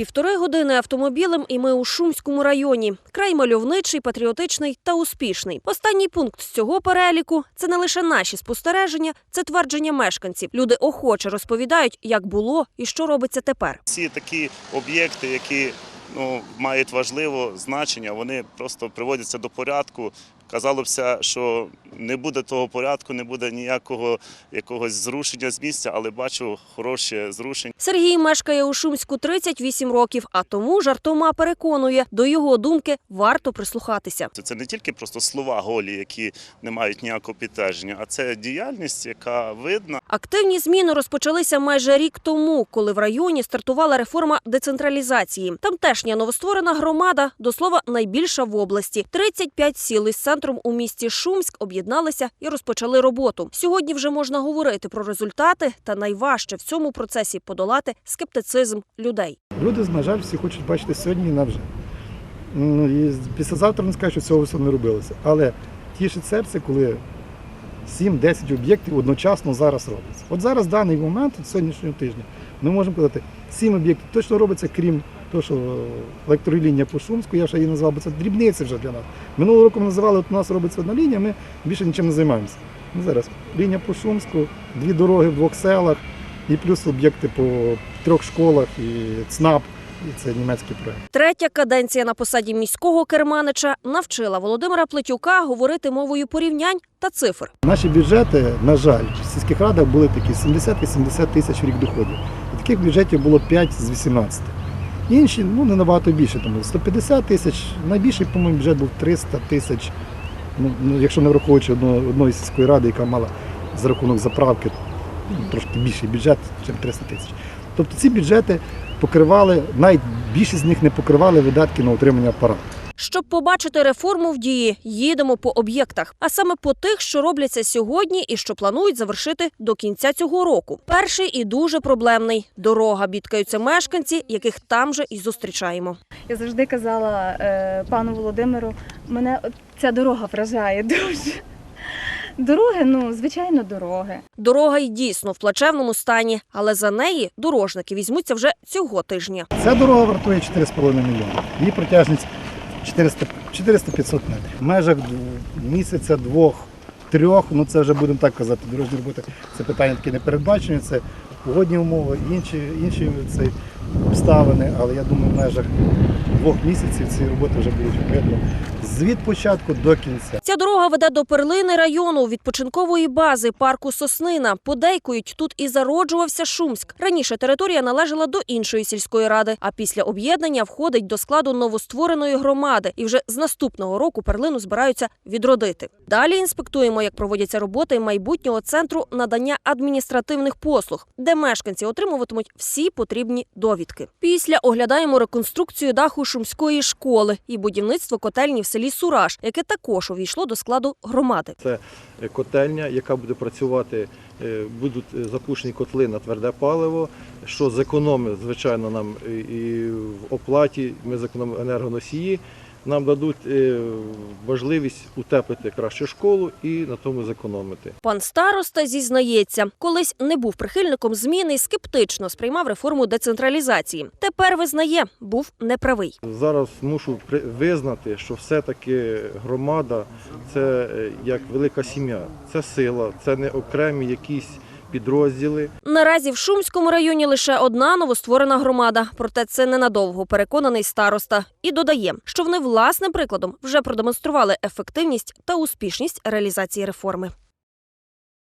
Півтори години автомобілем, і ми у Шумському районі. Край мальовничий, патріотичний та успішний. Останній пункт з цього переліку це не лише наші спостереження, це твердження мешканців. Люди охоче розповідають, як було і що робиться тепер. Ці такі об'єкти, які ну, мають важливе значення, вони просто приводяться до порядку. Казалося, що не буде того порядку, не буде ніякого якогось зрушення з місця, але бачу хороше зрушення. Сергій мешкає у Шумську 38 років, а тому жартома переконує, до його думки варто прислухатися. Це- не тільки просто слова голі, які не мають ніякого підтвердження, а це діяльність, яка видна. Активні зміни розпочалися майже рік тому, коли в районі стартувала реформа децентралізації. Тамтешня новостворена громада, до слова, найбільша в області. 35 сіл із центром у місті Шумськ об'єдналися і розпочали роботу. Сьогодні вже можна говорити про результати, та найважче в цьому процесі подолати скептицизм людей. Люди, на жаль, всі хочуть бачити сьогодні і навже. Ну, і післязавтра не скажуть, що цього все не робилося. Але тішить серце, коли 7-10 об'єктів одночасно зараз робиться. От зараз, в даний момент, сьогоднішнього тижня, ми можемо казати, 7 об'єктів точно робиться, крім того, що електролінія по Шумську, я ще її назвав, бо це дрібниці вже для нас. Минулого року ми називали, от у нас робиться одна лінія, ми більше нічим не займаємося. Ну, зараз лінія по Шумську, дві дороги в двох селах, і плюс об'єкти по трьох школах, і ЦНАП, і це німецький проект. Третя каденція на посаді міського керманича навчила Володимира Плетюка говорити мовою порівнянь та цифр. Наші бюджети, на жаль, в сільських радах були такі 70-80 тисяч в рік доходів. І таких бюджетів було 5 з 18. Інші ну не набагато більше, тому 150 тисяч. Найбільший, по-моєму, бюджет був 300 тисяч. Ну, ну, якщо не враховуючи одної сільської ради, яка мала за рахунок заправки ну, трошки більший бюджет, ніж 300 тисяч. Тобто ці бюджети покривали, навіть з них не покривали видатки на утримання апарату. Щоб побачити реформу в дії, їдемо по об'єктах, а саме по тих, що робляться сьогодні і що планують завершити до кінця цього року. Перший і дуже проблемний дорога. Бідкаються мешканці, яких там же і зустрічаємо. Я завжди казала е, пану Володимиру, мене ця дорога вражає дуже. Дороги, ну, звичайно, дороги. Дорога й дійсно в плачевному стані, але за неї дорожники візьмуться вже цього тижня. Ця дорога вартує 4,5 мільйони. Її протяжність 400 400-500 метрів. В межах місяця, двох, трьох, ну це вже будемо так казати, дорожні роботи. Це питання таке не передбачені, це погодні умови, інші, інші це обставини, але я думаю, в межах двох місяців ці роботи вже будуть видно від початку до кінця. Ця дорога веде до перлини району відпочинкової бази парку Соснина. Подейкують тут і зароджувався Шумськ. Раніше територія належала до іншої сільської ради, а після об'єднання входить до складу новоствореної громади. І вже з наступного року перлину збираються відродити. Далі інспектуємо, як проводяться роботи майбутнього центру надання адміністративних послуг, де мешканці отримуватимуть всі потрібні довідки. Після оглядаємо реконструкцію даху шумської школи і будівництво котельні в селі Сураж, яке також увійшло до складу громади. Це котельня, яка буде працювати, е, будуть е, запущені котли на тверде паливо, що зекономить, звичайно, нам і в оплаті, ми зекономимо енергоносії, нам дадуть е, можливість утеплити краще школу і на тому зекономити. Пан староста зізнається, колись не був прихильником зміни і скептично сприймав реформу децентралізації. Тепер визнає, був неправий. Зараз мушу визнати, що все-таки громада це е, як велика сім'я, це сила, це не окремі якісь підрозділи. Наразі в Шумському районі лише одна новостворена громада. Проте це ненадовго переконаний староста. І додає, що вони власним прикладом вже продемонстрували ефективність та успішність реалізації реформи.